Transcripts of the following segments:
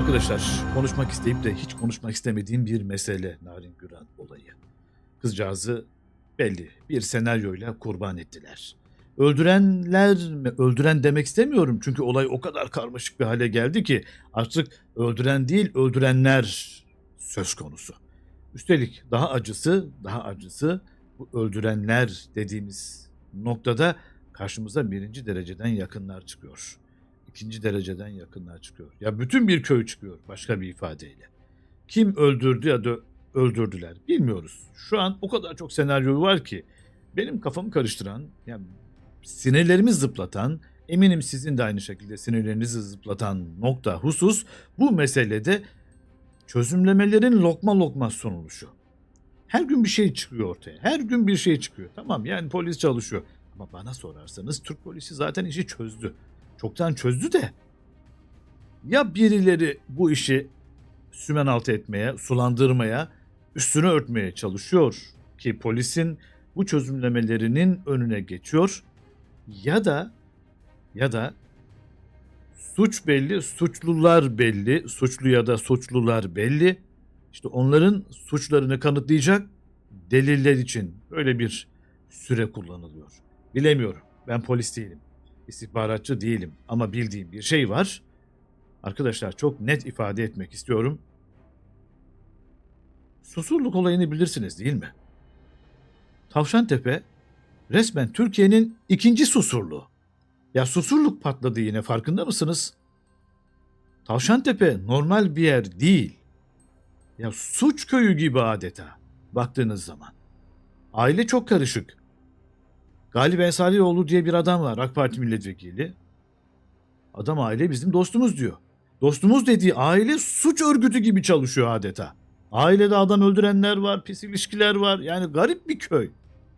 Arkadaşlar konuşmak isteyip de hiç konuşmak istemediğim bir mesele Narin Güran olayı. Kızcağızı belli bir senaryoyla kurban ettiler. Öldürenler mi? Öldüren demek istemiyorum çünkü olay o kadar karmaşık bir hale geldi ki artık öldüren değil öldürenler söz konusu. Üstelik daha acısı, daha acısı bu öldürenler dediğimiz noktada karşımıza birinci dereceden yakınlar çıkıyor. İkinci dereceden yakınlar çıkıyor. Ya bütün bir köy çıkıyor başka bir ifadeyle. Kim öldürdü ya da öldürdüler bilmiyoruz. Şu an o kadar çok senaryo var ki benim kafamı karıştıran, yani sinirlerimi zıplatan, eminim sizin de aynı şekilde sinirlerinizi zıplatan nokta husus bu meselede çözümlemelerin lokma lokma sunuluşu. Her gün bir şey çıkıyor ortaya. Her gün bir şey çıkıyor. Tamam yani polis çalışıyor. Ama bana sorarsanız Türk polisi zaten işi çözdü. Çoktan çözdü de. Ya birileri bu işi sümen altı etmeye, sulandırmaya, üstünü örtmeye çalışıyor ki polisin bu çözümlemelerinin önüne geçiyor ya da ya da suç belli, suçlular belli, suçlu ya da suçlular belli. İşte onların suçlarını kanıtlayacak deliller için öyle bir süre kullanılıyor. Bilemiyorum. Ben polis değilim. İstihbaratçı değilim ama bildiğim bir şey var. Arkadaşlar çok net ifade etmek istiyorum. Susurluk olayını bilirsiniz değil mi? Tavşantepe resmen Türkiye'nin ikinci susurluğu. Ya susurluk patladı yine farkında mısınız? Tavşantepe normal bir yer değil. Ya suç köyü gibi adeta baktığınız zaman. Aile çok karışık. Galip Ensarioğlu diye bir adam var AK Parti milletvekili. Adam aile bizim dostumuz diyor. Dostumuz dediği aile suç örgütü gibi çalışıyor adeta. Ailede adam öldürenler var, pis ilişkiler var. Yani garip bir köy.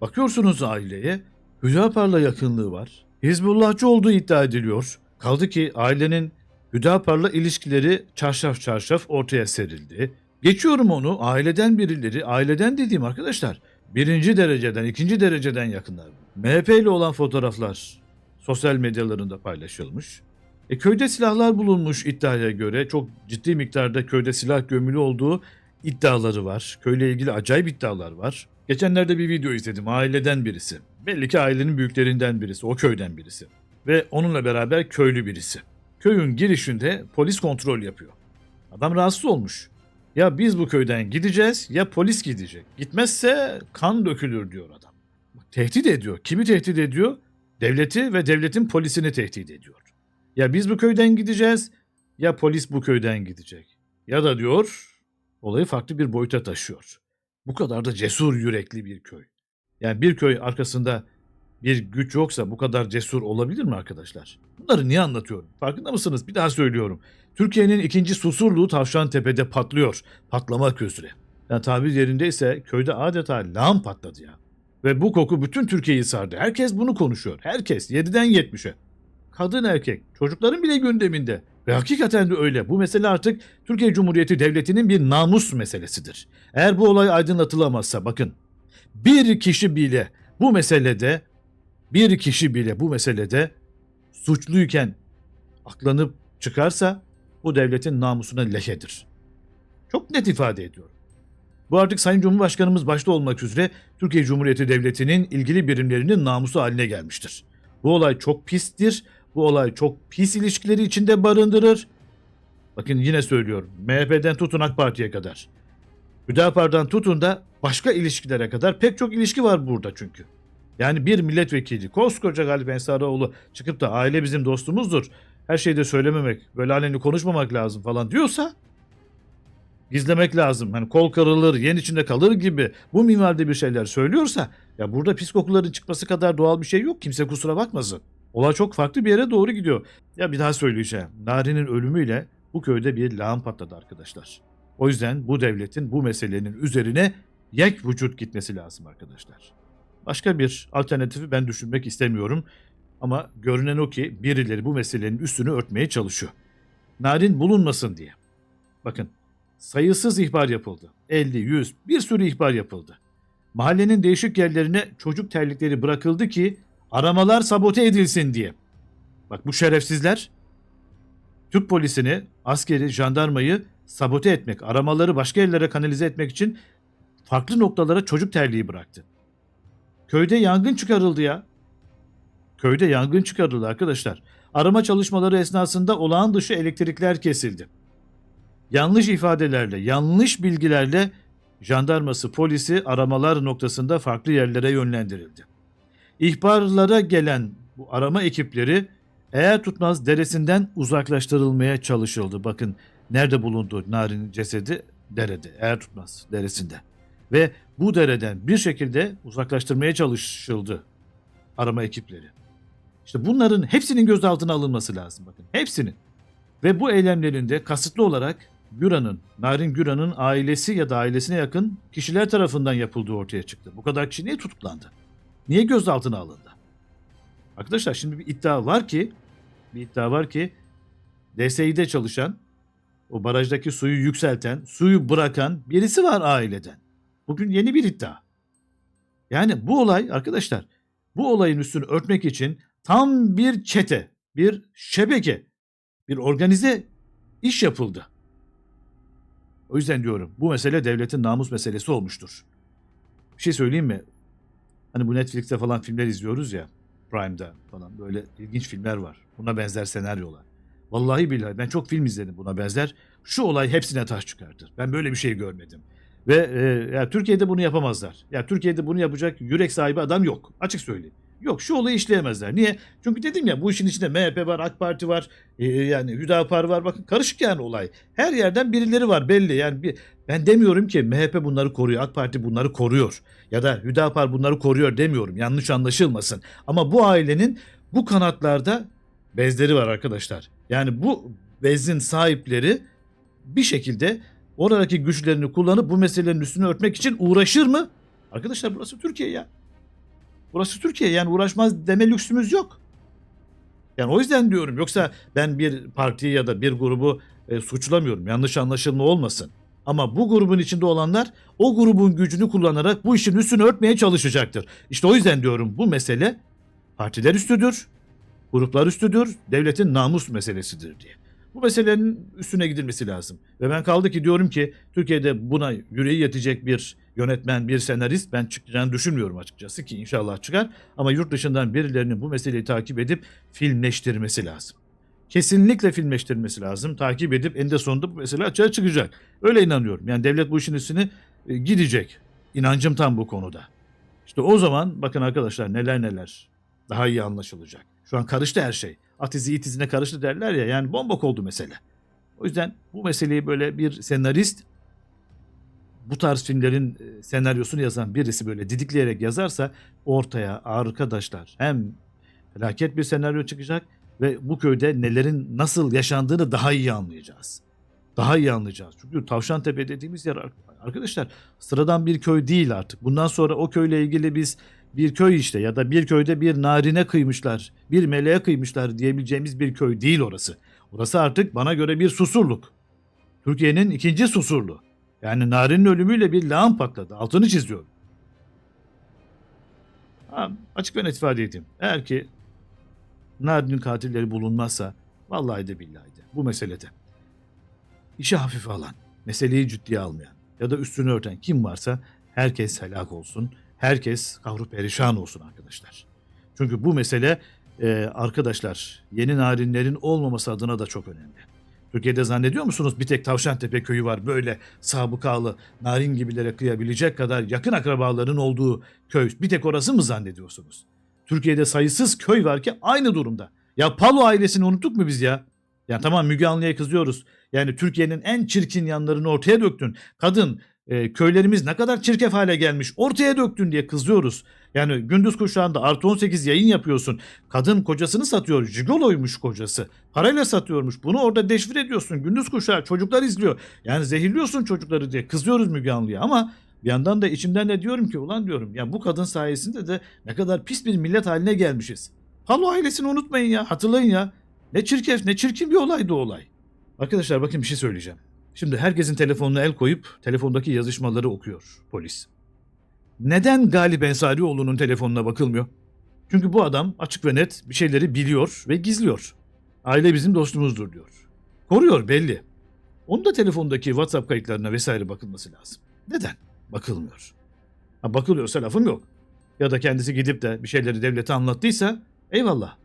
Bakıyorsunuz aileye, Hüdapar'la yakınlığı var. Hizbullahçı olduğu iddia ediliyor. Kaldı ki ailenin Hüdapar'la ilişkileri çarşaf çarşaf ortaya serildi. Geçiyorum onu aileden birileri, aileden dediğim arkadaşlar birinci dereceden, ikinci dereceden yakınlar. MHP ile olan fotoğraflar sosyal medyalarında paylaşılmış. E, köyde silahlar bulunmuş iddiaya göre. Çok ciddi miktarda köyde silah gömülü olduğu iddiaları var. Köyle ilgili acayip iddialar var. Geçenlerde bir video izledim aileden birisi. Belli ki ailenin büyüklerinden birisi, o köyden birisi. Ve onunla beraber köylü birisi. Köyün girişinde polis kontrol yapıyor. Adam rahatsız olmuş. Ya biz bu köyden gideceğiz ya polis gidecek. Gitmezse kan dökülür diyor adam. Tehdit ediyor. Kimi tehdit ediyor? Devleti ve devletin polisini tehdit ediyor. Ya biz bu köyden gideceğiz ya polis bu köyden gidecek. Ya da diyor olayı farklı bir boyuta taşıyor. Bu kadar da cesur yürekli bir köy. Yani bir köy arkasında bir güç yoksa bu kadar cesur olabilir mi arkadaşlar? Bunları niye anlatıyorum? Farkında mısınız? Bir daha söylüyorum. Türkiye'nin ikinci susurluğu Tavşantepe'de patlıyor. Patlamak üzere. Yani tabir yerindeyse köyde adeta lağım patladı ya. Ve bu koku bütün Türkiye'yi sardı. Herkes bunu konuşuyor. Herkes 7'den 70'e. Kadın erkek, çocukların bile gündeminde. Ve hakikaten de öyle. Bu mesele artık Türkiye Cumhuriyeti Devleti'nin bir namus meselesidir. Eğer bu olay aydınlatılamazsa bakın bir kişi bile bu meselede bir kişi bile bu meselede suçluyken aklanıp çıkarsa bu devletin namusuna lekedir. Çok net ifade ediyorum. Bu artık Sayın Cumhurbaşkanımız başta olmak üzere Türkiye Cumhuriyeti Devleti'nin ilgili birimlerinin namusu haline gelmiştir. Bu olay çok pistir. Bu olay çok pis ilişkileri içinde barındırır. Bakın yine söylüyorum. MHP'den tutun AK Parti'ye kadar. Hüdapar'dan tutun da başka ilişkilere kadar pek çok ilişki var burada çünkü. Yani bir milletvekili koskoca Galip Ensarioğlu çıkıp da aile bizim dostumuzdur. Her şeyde söylememek, böyle aleni konuşmamak lazım falan diyorsa gizlemek lazım. Hani kol kırılır, yen içinde kalır gibi bu minvalde bir şeyler söylüyorsa ya burada pis kokuların çıkması kadar doğal bir şey yok. Kimse kusura bakmasın. Olay çok farklı bir yere doğru gidiyor. Ya bir daha söyleyeceğim. Nari'nin ölümüyle bu köyde bir lağım patladı arkadaşlar. O yüzden bu devletin bu meselenin üzerine yek vücut gitmesi lazım arkadaşlar. Başka bir alternatifi ben düşünmek istemiyorum. Ama görünen o ki birileri bu meselenin üstünü örtmeye çalışıyor. Narin bulunmasın diye. Bakın sayısız ihbar yapıldı. 50, 100 bir sürü ihbar yapıldı. Mahallenin değişik yerlerine çocuk terlikleri bırakıldı ki aramalar sabote edilsin diye. Bak bu şerefsizler Türk polisini, askeri, jandarmayı sabote etmek, aramaları başka yerlere kanalize etmek için farklı noktalara çocuk terliği bıraktı. Köyde yangın çıkarıldı ya. Köyde yangın çıkarıldı arkadaşlar. Arama çalışmaları esnasında olağan dışı elektrikler kesildi. Yanlış ifadelerle, yanlış bilgilerle jandarması, polisi aramalar noktasında farklı yerlere yönlendirildi. İhbarlara gelen bu arama ekipleri eğer tutmaz deresinden uzaklaştırılmaya çalışıldı. Bakın nerede bulundu Narin'in cesedi? Derede. Eğer tutmaz deresinde. Ve bu dereden bir şekilde uzaklaştırmaya çalışıldı arama ekipleri. İşte bunların hepsinin gözaltına alınması lazım bakın. Hepsinin. Ve bu eylemlerinde kasıtlı olarak Güran'ın, Narin Güran'ın ailesi ya da ailesine yakın kişiler tarafından yapıldığı ortaya çıktı. Bu kadar kişi niye tutuklandı? Niye gözaltına alındı? Arkadaşlar şimdi bir iddia var ki bir iddia var ki DSİ'de çalışan o barajdaki suyu yükselten, suyu bırakan birisi var aileden. Bugün yeni bir iddia. Yani bu olay arkadaşlar bu olayın üstünü örtmek için tam bir çete, bir şebeke, bir organize iş yapıldı. O yüzden diyorum bu mesele devletin namus meselesi olmuştur. Bir şey söyleyeyim mi? Hani bu Netflix'te falan filmler izliyoruz ya. Prime'da falan böyle ilginç filmler var. Buna benzer senaryolar. Vallahi billahi ben çok film izledim buna benzer. Şu olay hepsine taş çıkartır. Ben böyle bir şey görmedim. Ve e, ya Türkiye'de bunu yapamazlar. Ya Türkiye'de bunu yapacak yürek sahibi adam yok. Açık söyleyeyim. Yok şu olayı işleyemezler. Niye? Çünkü dedim ya bu işin içinde MHP var, AK Parti var, e, yani Hüdapar var. Bakın karışık yani olay. Her yerden birileri var belli. Yani bir, ben demiyorum ki MHP bunları koruyor, AK Parti bunları koruyor ya da Hüdapar bunları koruyor demiyorum. Yanlış anlaşılmasın. Ama bu ailenin bu kanatlarda bezleri var arkadaşlar. Yani bu bezin sahipleri bir şekilde oradaki güçlerini kullanıp bu meselelerin üstünü örtmek için uğraşır mı? Arkadaşlar burası Türkiye ya. Burası Türkiye yani uğraşmaz deme lüksümüz yok. Yani o yüzden diyorum yoksa ben bir partiyi ya da bir grubu e, suçlamıyorum. Yanlış anlaşılma olmasın. Ama bu grubun içinde olanlar o grubun gücünü kullanarak bu işin üstünü örtmeye çalışacaktır. İşte o yüzden diyorum bu mesele partiler üstüdür, gruplar üstüdür, devletin namus meselesidir diye. Bu meselenin üstüne gidilmesi lazım. Ve ben kaldı ki diyorum ki Türkiye'de buna yüreği yetecek bir yönetmen, bir senarist ben çıkacağını düşünmüyorum açıkçası ki inşallah çıkar. Ama yurt dışından birilerinin bu meseleyi takip edip filmleştirmesi lazım. Kesinlikle filmleştirmesi lazım. Takip edip eninde sonunda bu mesele açığa çıkacak. Öyle inanıyorum. Yani devlet bu işin üstüne e, gidecek. İnancım tam bu konuda. İşte o zaman bakın arkadaşlar neler neler daha iyi anlaşılacak. Şu an karıştı her şey. At izi it izine karıştı derler ya yani bombok oldu mesele. O yüzden bu meseleyi böyle bir senarist bu tarz filmlerin e, senaryosunu yazan birisi böyle didikleyerek yazarsa ortaya arkadaşlar hem felaket bir senaryo çıkacak ve bu köyde nelerin nasıl yaşandığını daha iyi anlayacağız. Daha iyi anlayacağız. Çünkü Tavşantepe dediğimiz yer arkadaşlar sıradan bir köy değil artık. Bundan sonra o köyle ilgili biz bir köy işte ya da bir köyde bir narine kıymışlar, bir meleğe kıymışlar diyebileceğimiz bir köy değil orası. Orası artık bana göre bir susurluk. Türkiye'nin ikinci susurlu. Yani Narin'in ölümüyle bir lağım patladı. Altını çiziyorum. Ha, açık ve net ifade edeyim. Eğer ki Narin'in katilleri bulunmazsa vallahi de billahi de bu meselede işi hafife alan, meseleyi ciddiye almayan ya da üstünü örten kim varsa herkes helak olsun. Herkes kahru perişan olsun arkadaşlar. Çünkü bu mesele e, arkadaşlar yeni narinlerin olmaması adına da çok önemli. Türkiye'de zannediyor musunuz bir tek Tavşantepe köyü var böyle sabıkalı narin gibilere kıyabilecek kadar yakın akrabaların olduğu köy. Bir tek orası mı zannediyorsunuz? Türkiye'de sayısız köy var ki aynı durumda. Ya Palo ailesini unuttuk mu biz ya? Ya tamam Müge Anlı'ya kızıyoruz. Yani Türkiye'nin en çirkin yanlarını ortaya döktün. Kadın, e, köylerimiz ne kadar çirkef hale gelmiş ortaya döktün diye kızıyoruz. Yani gündüz kuşağında artı 18 yayın yapıyorsun. Kadın kocasını satıyor. Jigoloymuş kocası. Parayla satıyormuş. Bunu orada deşifre ediyorsun. Gündüz kuşağı çocuklar izliyor. Yani zehirliyorsun çocukları diye kızıyoruz Müge Anlı'ya ama bir yandan da içimden de diyorum ki ulan diyorum ya bu kadın sayesinde de ne kadar pis bir millet haline gelmişiz. Palo ailesini unutmayın ya hatırlayın ya. Ne çirkef ne çirkin bir olaydı o olay. Arkadaşlar bakın bir şey söyleyeceğim. Şimdi herkesin telefonuna el koyup telefondaki yazışmaları okuyor polis. Neden Galip Ensarioğlu'nun telefonuna bakılmıyor? Çünkü bu adam açık ve net bir şeyleri biliyor ve gizliyor. Aile bizim dostumuzdur diyor. koruyor belli. Onun da telefondaki WhatsApp kayıtlarına vesaire bakılması lazım. Neden? Bakılmıyor. Ha, bakılıyorsa lafım yok. Ya da kendisi gidip de bir şeyleri devlete anlattıysa eyvallah.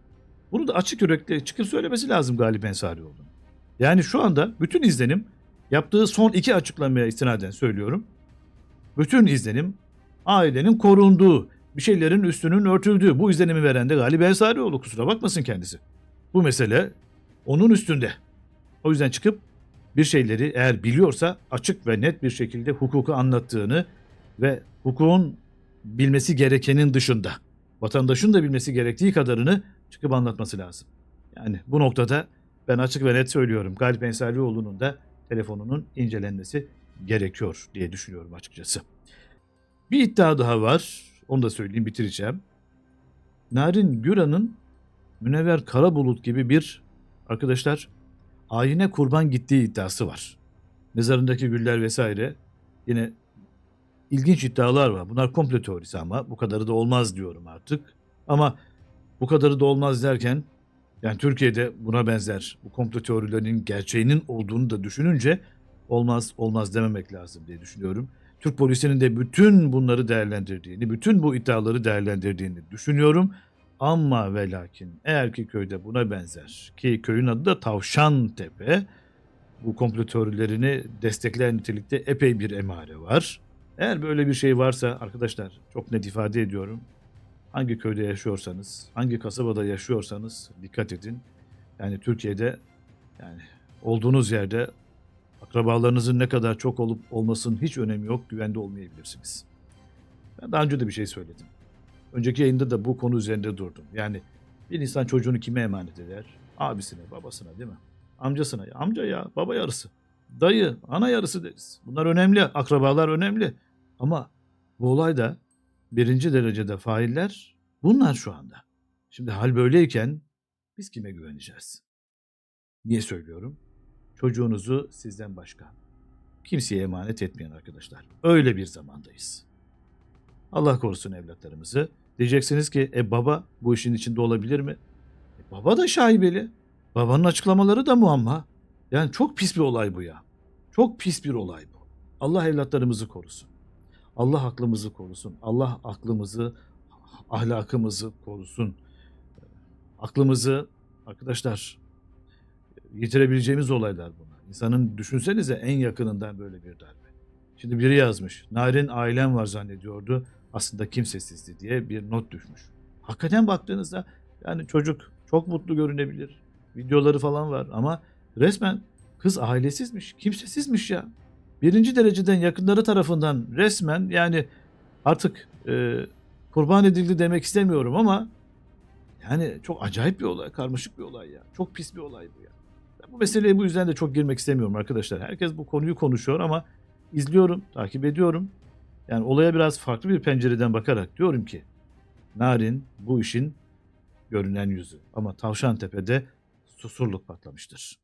Bunu da açık yürekli çıkıp söylemesi lazım Galip Ensarioğlu'nun. Yani şu anda bütün izlenim yaptığı son iki açıklamaya istinaden söylüyorum. Bütün izlenim ailenin korunduğu, bir şeylerin üstünün örtüldüğü. Bu izlenimi veren de Galip Ensarioğlu kusura bakmasın kendisi. Bu mesele onun üstünde. O yüzden çıkıp bir şeyleri eğer biliyorsa açık ve net bir şekilde hukuku anlattığını ve hukukun bilmesi gerekenin dışında vatandaşın da bilmesi gerektiği kadarını çıkıp anlatması lazım. Yani bu noktada ben açık ve net söylüyorum. Galip Ensarioğlu'nun da telefonunun incelenmesi gerekiyor diye düşünüyorum açıkçası. Bir iddia daha var. Onu da söyleyeyim bitireceğim. Narin Güran'ın Münevver Karabulut gibi bir arkadaşlar ayine kurban gittiği iddiası var. Mezarındaki güller vesaire yine ilginç iddialar var. Bunlar komplo teorisi ama bu kadarı da olmaz diyorum artık. Ama bu kadarı da olmaz derken yani Türkiye'de buna benzer bu komplo teorilerinin gerçeğinin olduğunu da düşününce olmaz olmaz dememek lazım diye düşünüyorum. Türk polisinin de bütün bunları değerlendirdiğini, bütün bu iddiaları değerlendirdiğini düşünüyorum. Ama ve lakin eğer ki köyde buna benzer ki köyün adı da Tavşan Tepe bu komplo teorilerini destekleyen nitelikte epey bir emare var. Eğer böyle bir şey varsa arkadaşlar çok net ifade ediyorum. Hangi köyde yaşıyorsanız, hangi kasabada yaşıyorsanız dikkat edin. Yani Türkiye'de yani olduğunuz yerde akrabalarınızın ne kadar çok olup olmasının hiç önemi yok. Güvende olmayabilirsiniz. Ben daha önce de bir şey söyledim. Önceki yayında da bu konu üzerinde durdum. Yani bir insan çocuğunu kime emanet eder? Abisine, babasına değil mi? Amcasına. Ya amca ya, baba yarısı. Dayı, ana yarısı deriz. Bunlar önemli, akrabalar önemli. Ama bu olayda birinci derecede failler bunlar şu anda. Şimdi hal böyleyken biz kime güveneceğiz? Niye söylüyorum? Çocuğunuzu sizden başka kimseye emanet etmeyin arkadaşlar. Öyle bir zamandayız. Allah korusun evlatlarımızı. Diyeceksiniz ki e baba bu işin içinde olabilir mi? E, baba da şaibeli. Babanın açıklamaları da muamma. Yani çok pis bir olay bu ya. Çok pis bir olay bu. Allah evlatlarımızı korusun. Allah aklımızı korusun. Allah aklımızı, ahlakımızı korusun. Aklımızı arkadaşlar yitirebileceğimiz olaylar bunlar. İnsanın düşünsenize en yakınından böyle bir darbe. Şimdi biri yazmış. Narin ailem var zannediyordu. Aslında kimsesizdi diye bir not düşmüş. Hakikaten baktığınızda yani çocuk çok mutlu görünebilir. Videoları falan var ama resmen kız ailesizmiş, kimsesizmiş ya. Birinci dereceden yakınları tarafından resmen yani artık e, kurban edildi demek istemiyorum ama yani çok acayip bir olay, karmaşık bir olay ya. Çok pis bir olay bu ya. Ben bu meseleye bu yüzden de çok girmek istemiyorum arkadaşlar. Herkes bu konuyu konuşuyor ama izliyorum, takip ediyorum. Yani olaya biraz farklı bir pencereden bakarak diyorum ki Narin bu işin görünen yüzü. Ama Tavşantepe'de susurluk patlamıştır.